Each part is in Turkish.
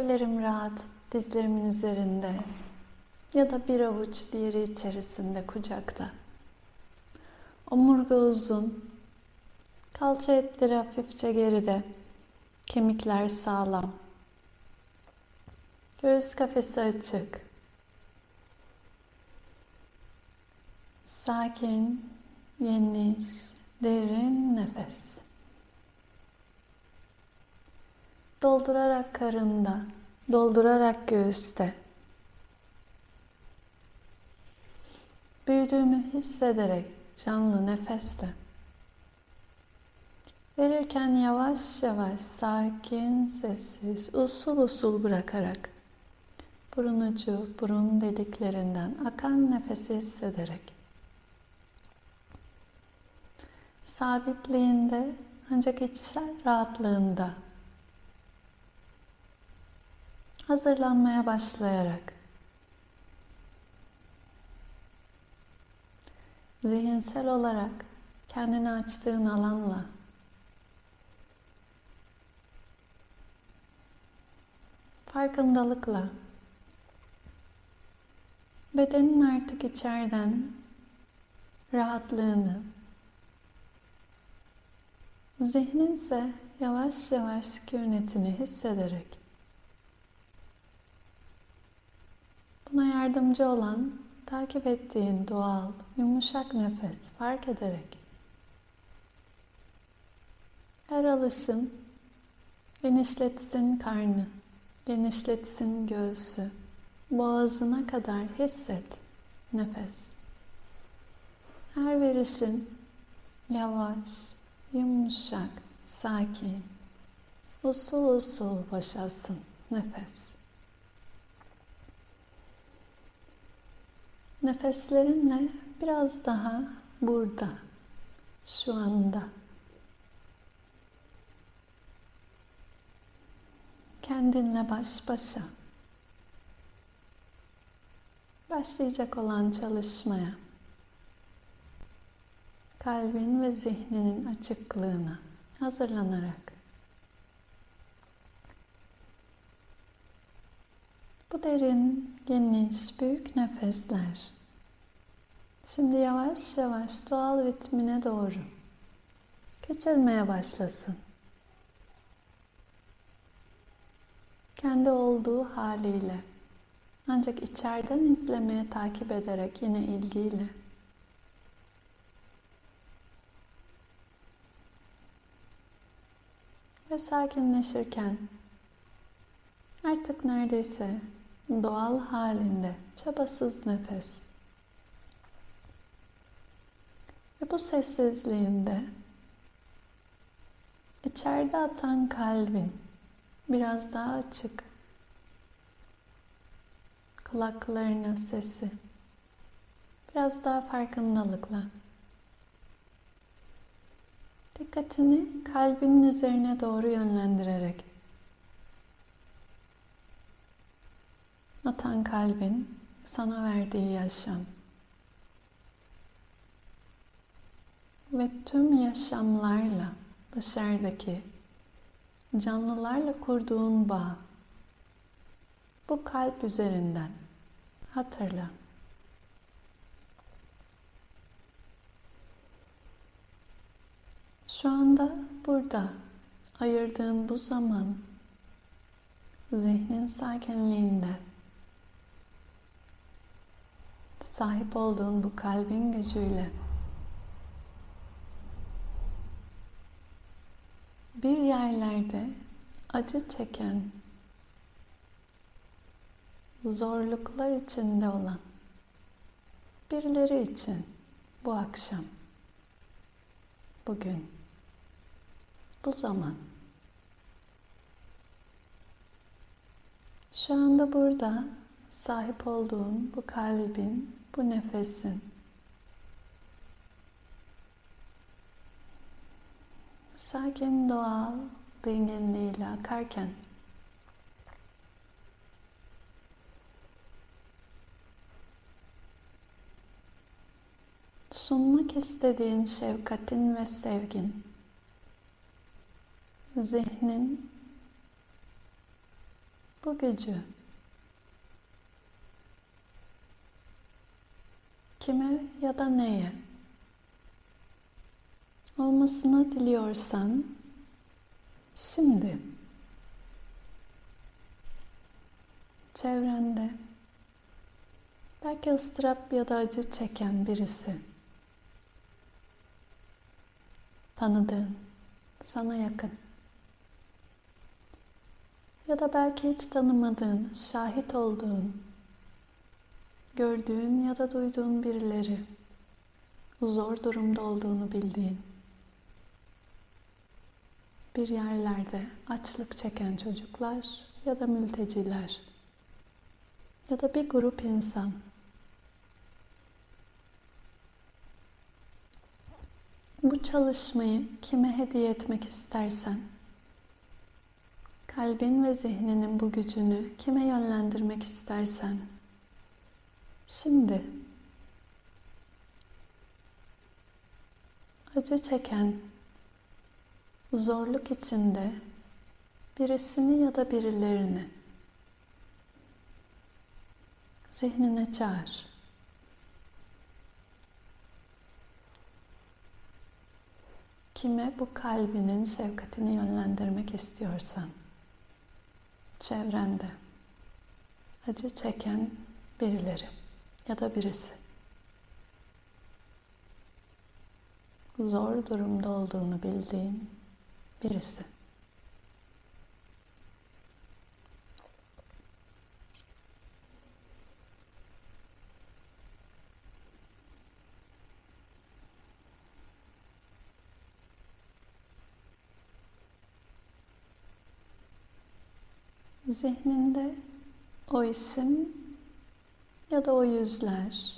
Ellerim rahat dizlerimin üzerinde ya da bir avuç diğeri içerisinde kucakta. Omurga uzun, kalça etleri hafifçe geride, kemikler sağlam. Göğüs kafesi açık. Sakin, geniş, derin nefes. Doldurarak karında, doldurarak göğüste. Büyüdüğümü hissederek canlı nefesle. Verirken yavaş yavaş, sakin, sessiz, usul usul bırakarak burun ucu, burun deliklerinden akan nefesi hissederek sabitliğinde ancak içsel rahatlığında hazırlanmaya başlayarak. Zihinsel olarak kendini açtığın alanla. Farkındalıkla. Bedenin artık içeriden rahatlığını. Zihnin ise yavaş yavaş sükunetini hissederek buna yardımcı olan takip ettiğin doğal, yumuşak nefes fark ederek her alışım genişletsin karnı, genişletsin göğsü, boğazına kadar hisset nefes. Her verişin yavaş, yumuşak, sakin, usul usul boşalsın nefes. Nefeslerinle biraz daha burada, şu anda. Kendinle baş başa. Başlayacak olan çalışmaya. Kalbin ve zihninin açıklığına hazırlanarak. Bu derin, geniş, büyük nefesler. Şimdi yavaş yavaş doğal ritmine doğru küçülmeye başlasın. Kendi olduğu haliyle ancak içeriden izlemeye takip ederek yine ilgiyle ve sakinleşirken artık neredeyse doğal halinde. Çabasız nefes. Ve bu sessizliğinde içeride atan kalbin biraz daha açık. Kulaklarına sesi. Biraz daha farkındalıkla. Dikkatini kalbinin üzerine doğru yönlendirerek atan kalbin sana verdiği yaşam ve tüm yaşamlarla dışarıdaki canlılarla kurduğun bağ bu kalp üzerinden hatırla. Şu anda burada ayırdığın bu zaman zihnin sakinliğinde sahip olduğun bu kalbin gücüyle. Bir yerlerde acı çeken, zorluklar içinde olan birileri için bu akşam, bugün, bu zaman. Şu anda burada sahip olduğun bu kalbin, bu nefesin. Sakin doğal dinginliğiyle akarken sunmak istediğin şefkatin ve sevgin zihnin bu gücü kime ya da neye olmasını diliyorsan şimdi çevrende belki ıstırap ya da acı çeken birisi tanıdığın, sana yakın ya da belki hiç tanımadığın, şahit olduğun, gördüğün ya da duyduğun birileri, zor durumda olduğunu bildiğin, bir yerlerde açlık çeken çocuklar ya da mülteciler ya da bir grup insan. Bu çalışmayı kime hediye etmek istersen kalbin ve zihninin bu gücünü kime yönlendirmek istersen şimdi acı çeken zorluk içinde birisini ya da birilerini zihnine çağır. Kime bu kalbinin şefkatini yönlendirmek istiyorsan çevrende acı çeken birileri ya da birisi zor durumda olduğunu bildiğin birisi. Zihninde o isim ya da o yüzler.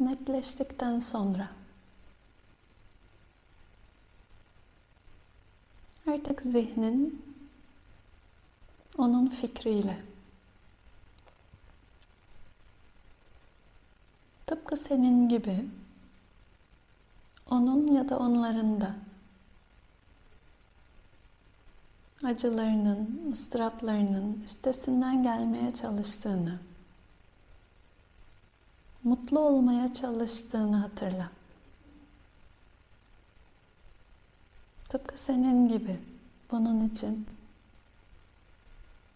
Netleştikten sonra. Artık zihnin onun fikriyle. Tıpkı senin gibi onun ya da onların da acılarının, ıstıraplarının üstesinden gelmeye çalıştığını, mutlu olmaya çalıştığını hatırla. Tıpkı senin gibi bunun için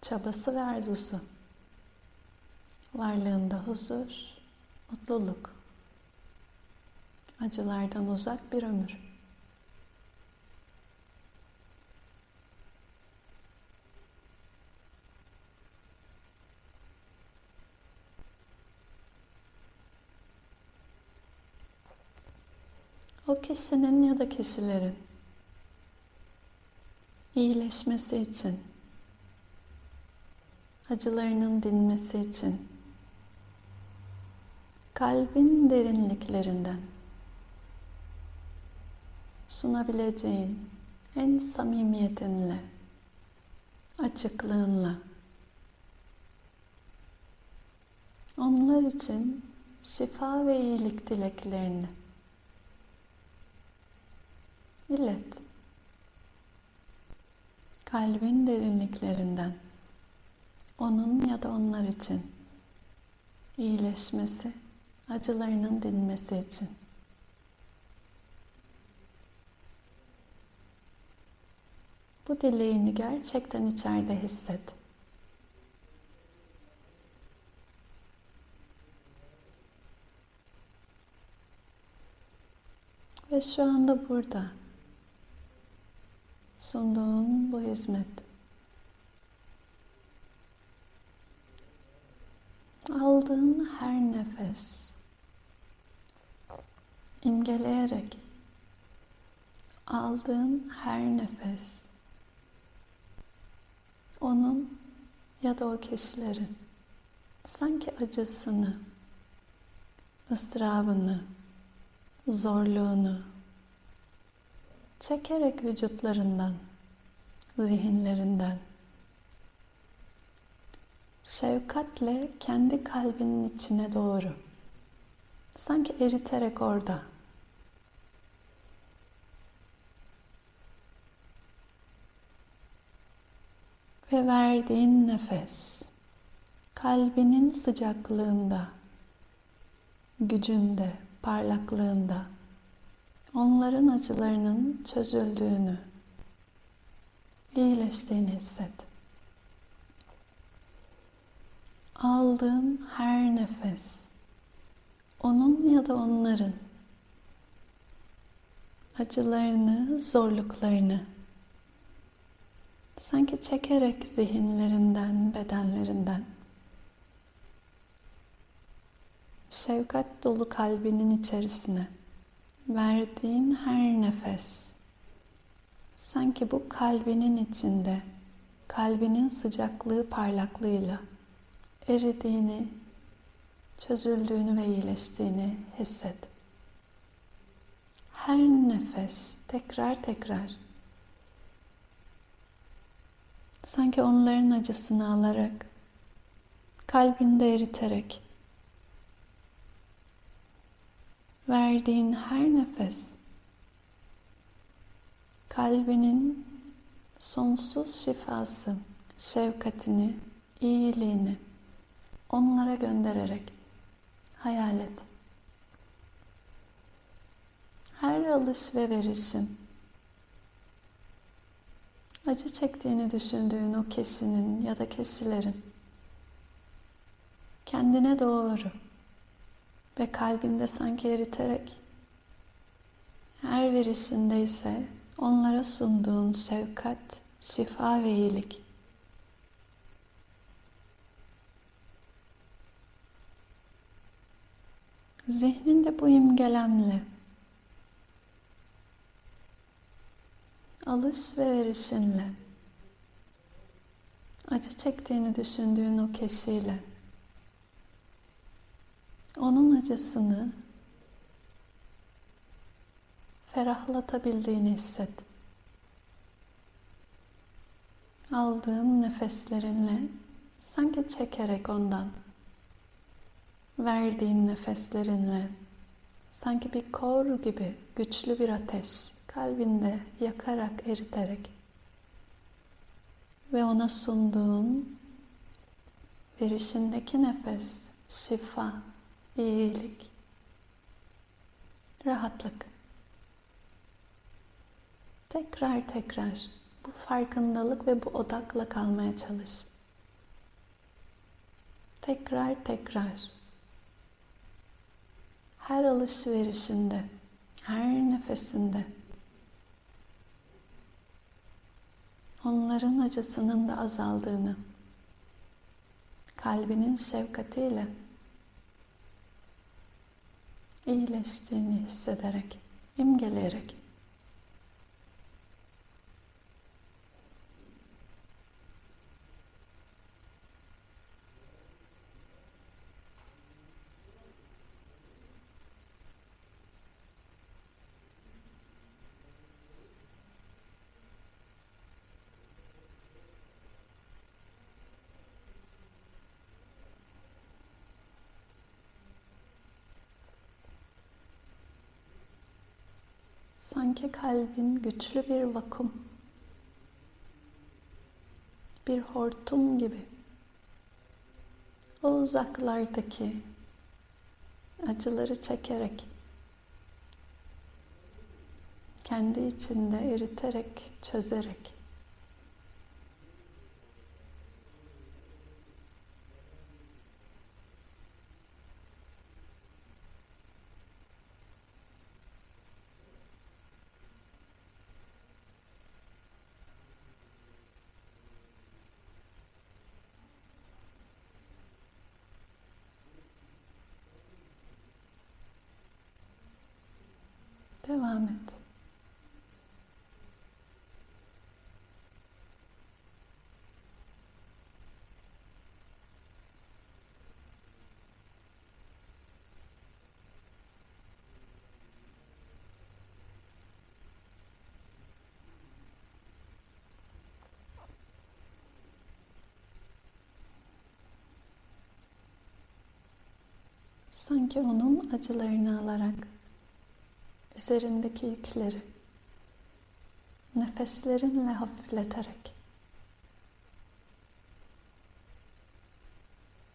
çabası ve arzusu, varlığında huzur, mutluluk, acılardan uzak bir ömür. O kişinin ya da kişilerin iyileşmesi için, acılarının dinmesi için kalbin derinliklerinden sunabileceğin en samimiyetinle, açıklığınla onlar için şifa ve iyilik dileklerini ilet. Kalbin derinliklerinden onun ya da onlar için iyileşmesi, acılarının dinmesi için. Bu dileğini gerçekten içeride hisset. Ve şu anda burada sunduğun bu hizmet. Aldığın her nefes imgeleyerek aldığın her nefes onun ya da o kişilerin sanki acısını, ıstırabını, zorluğunu, çekerek vücutlarından, zihinlerinden, şefkatle kendi kalbinin içine doğru, sanki eriterek orada, Ve verdiğin nefes kalbinin sıcaklığında, gücünde, parlaklığında onların acılarının çözüldüğünü, iyileştiğini hisset. Aldığın her nefes onun ya da onların acılarını, zorluklarını sanki çekerek zihinlerinden, bedenlerinden şefkat dolu kalbinin içerisine verdiğin her nefes sanki bu kalbinin içinde kalbinin sıcaklığı parlaklığıyla eridiğini, çözüldüğünü ve iyileştiğini hisset. Her nefes tekrar tekrar sanki onların acısını alarak kalbinde eriterek verdiğin her nefes kalbinin sonsuz şifası, şefkatini, iyiliğini onlara göndererek hayal et. Her alış ve verişin acı çektiğini düşündüğün o kişinin ya da kişilerin kendine doğru ve kalbinde sanki eriterek her verişinde ise onlara sunduğun şefkat, şifa ve iyilik. Zihninde bu imgelemle alış ve verişinle acı çektiğini düşündüğün o kişiyle onun acısını ferahlatabildiğini hisset. Aldığın nefeslerinle sanki çekerek ondan verdiğin nefeslerinle sanki bir kor gibi güçlü bir ateş kalbinde yakarak eriterek ve ona sunduğun verişindeki nefes şifa iyilik, rahatlık. Tekrar tekrar bu farkındalık ve bu odakla kalmaya çalış. Tekrar tekrar her alışverişinde, her nefesinde onların acısının da azaldığını, kalbinin şefkatiyle iyileştiğini hissederek, imgeleyerek Sanki kalbin güçlü bir vakum, bir hortum gibi. O uzaklardaki acıları çekerek kendi içinde eriterek, çözerek Devam et. Sanki onun acılarını alarak üzerindeki yükleri nefeslerinle hafifleterek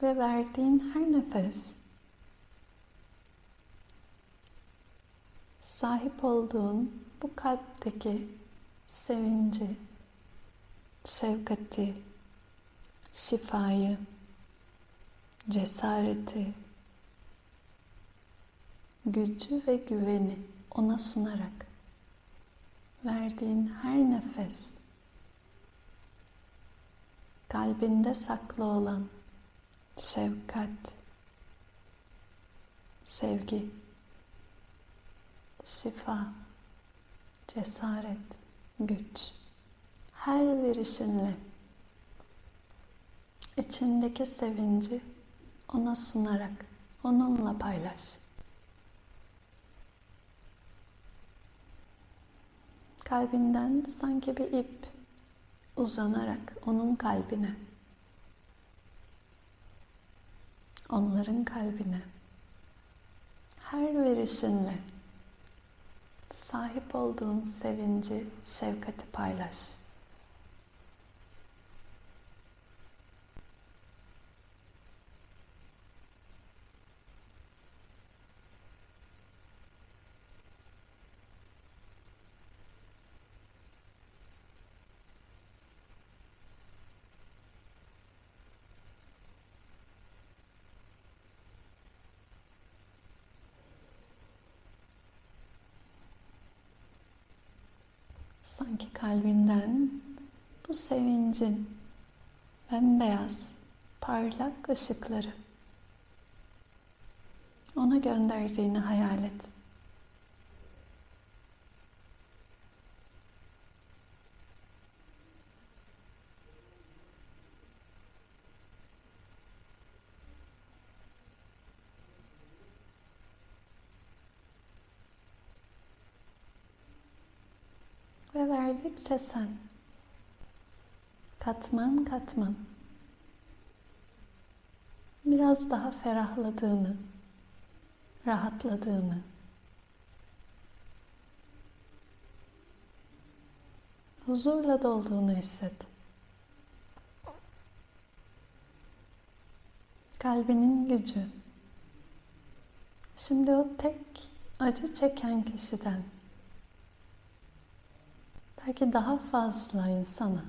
Ve verdiğin her nefes sahip olduğun bu kalpteki sevinci, şefkati, şifayı, cesareti, gücü ve güveni ona sunarak verdiğin her nefes kalbinde saklı olan şefkat, sevgi, şifa, cesaret, güç her verişinle içindeki sevinci ona sunarak onunla paylaş. Kalbinden sanki bir ip uzanarak onun kalbine, onların kalbine her verişinle sahip olduğun sevinci, şefkati paylaş. Sanki kalbinden bu sevincin bembeyaz, parlak ışıkları ona gönderdiğini hayal et. Ve verdikçe sen katman katman biraz daha ferahladığını, rahatladığını, huzurla dolduğunu hisset. Kalbinin gücü. Şimdi o tek acı çeken kişiden belki daha fazla insana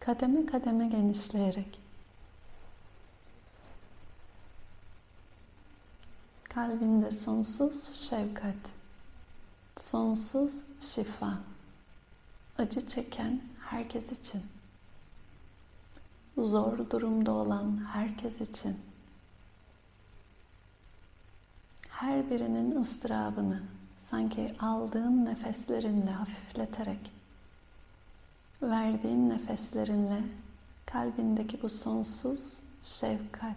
kademe kademe genişleyerek kalbinde sonsuz şefkat, sonsuz şifa, acı çeken herkes için, zor durumda olan herkes için, her birinin ıstırabını sanki aldığın nefeslerinle hafifleterek, verdiğin nefeslerinle kalbindeki bu sonsuz şefkat,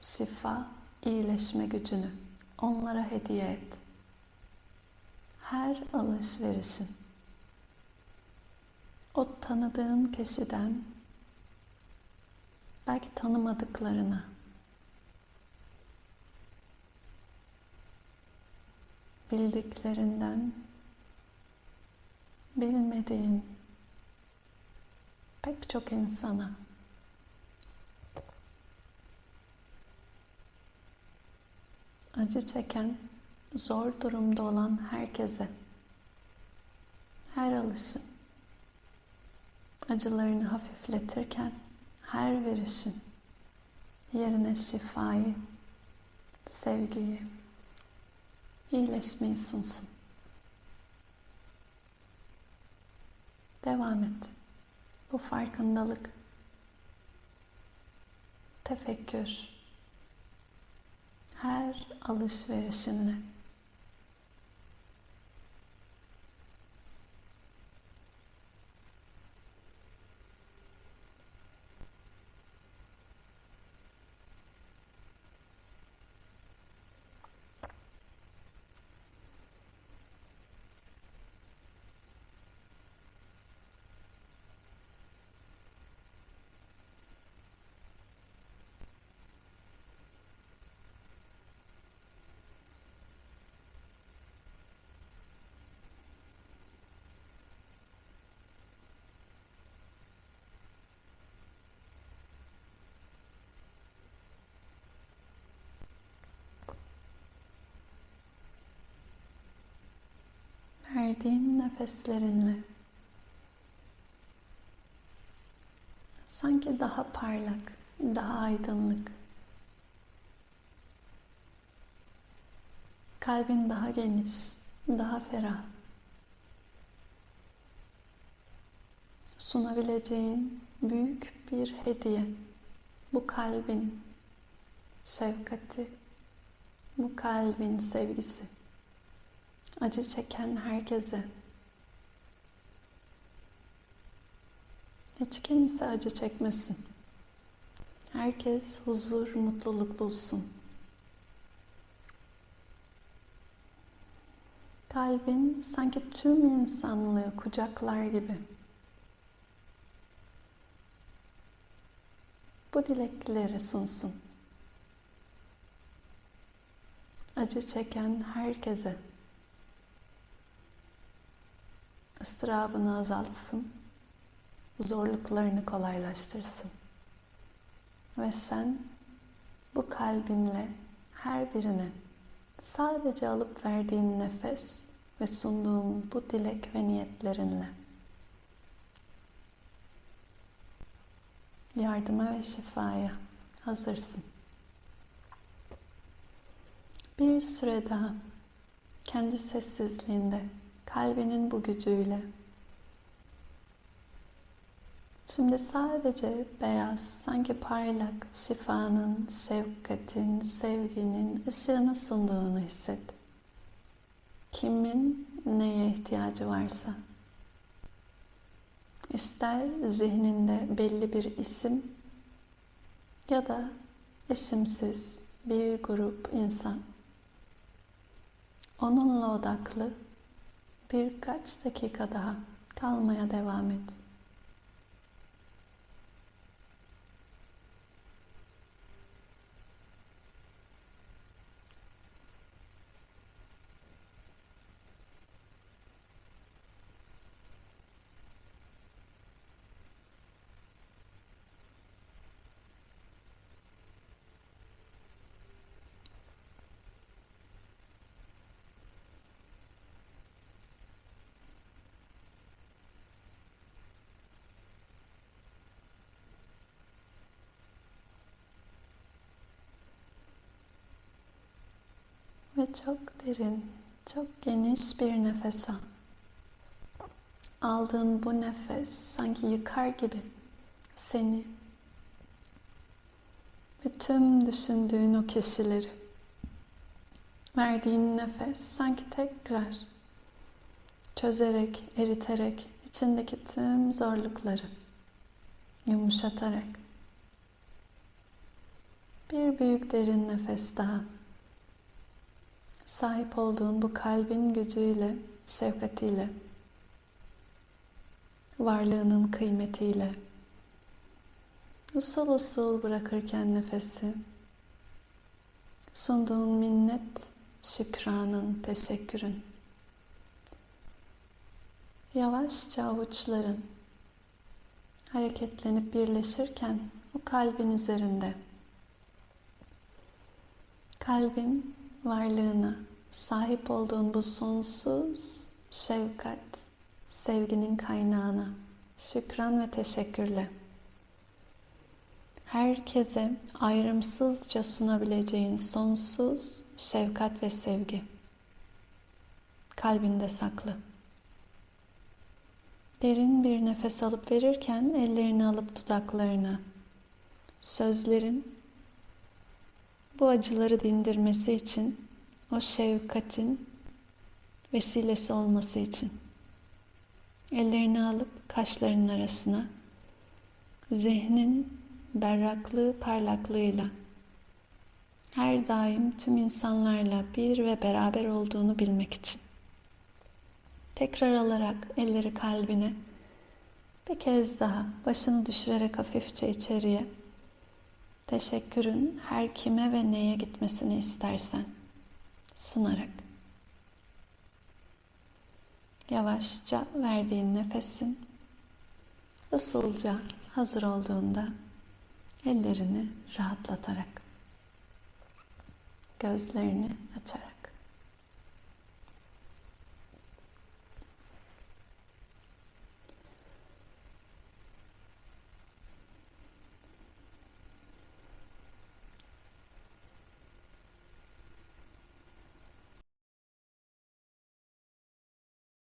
şifa, iyileşme gücünü onlara hediye et. Her alışverişin o tanıdığın kişiden belki tanımadıklarına bildiklerinden bilmediğin pek çok insana. Acı çeken, zor durumda olan herkese her alışın acılarını hafifletirken her verişin yerine şifayı, sevgiyi, iyileşmeyi sunsun. Devam et. Bu farkındalık, tefekkür, her alışverişinle verdiğin nefeslerinle sanki daha parlak, daha aydınlık, kalbin daha geniş, daha ferah, sunabileceğin büyük bir hediye. Bu kalbin şefkati, bu kalbin sevgisi. Acı çeken herkese hiç kimse acı çekmesin. Herkes huzur, mutluluk bulsun. Kalbin sanki tüm insanlığı kucaklar gibi. Bu dilekleri sunsun. Acı çeken herkese ıstırabını azaltsın, zorluklarını kolaylaştırsın. Ve sen bu kalbinle her birine sadece alıp verdiğin nefes ve sunduğun bu dilek ve niyetlerinle yardıma ve şifaya hazırsın. Bir süre daha kendi sessizliğinde kalbinin bu gücüyle Şimdi sadece beyaz, sanki parlak şifanın, şefkatin, sevginin ışığını sunduğunu hisset. Kimin neye ihtiyacı varsa. İster zihninde belli bir isim ya da isimsiz bir grup insan. Onunla odaklı birkaç dakika daha kalmaya devam et. Çok derin, çok geniş bir nefes al. Aldığın bu nefes sanki yıkar gibi seni ve tüm düşündüğün o kişileri. Verdiğin nefes sanki tekrar çözerek, eriterek içindeki tüm zorlukları yumuşatarak bir büyük derin nefes daha sahip olduğun bu kalbin gücüyle, şefkatiyle, varlığının kıymetiyle usul usul bırakırken nefesi sunduğun minnet, şükranın, teşekkürün yavaşça avuçların hareketlenip birleşirken o kalbin üzerinde. Kalbin varlığına sahip olduğun bu sonsuz şefkat, sevginin kaynağına şükran ve teşekkürle herkese ayrımsızca sunabileceğin sonsuz şefkat ve sevgi kalbinde saklı. Derin bir nefes alıp verirken ellerini alıp dudaklarına, sözlerin bu acıları dindirmesi için, o şefkatin vesilesi olması için. Ellerini alıp kaşlarının arasına, zihnin berraklığı parlaklığıyla her daim tüm insanlarla bir ve beraber olduğunu bilmek için. Tekrar alarak elleri kalbine bir kez daha başını düşürerek hafifçe içeriye teşekkürün her kime ve neye gitmesini istersen sunarak. Yavaşça verdiğin nefesin usulca hazır olduğunda ellerini rahatlatarak gözlerini açarak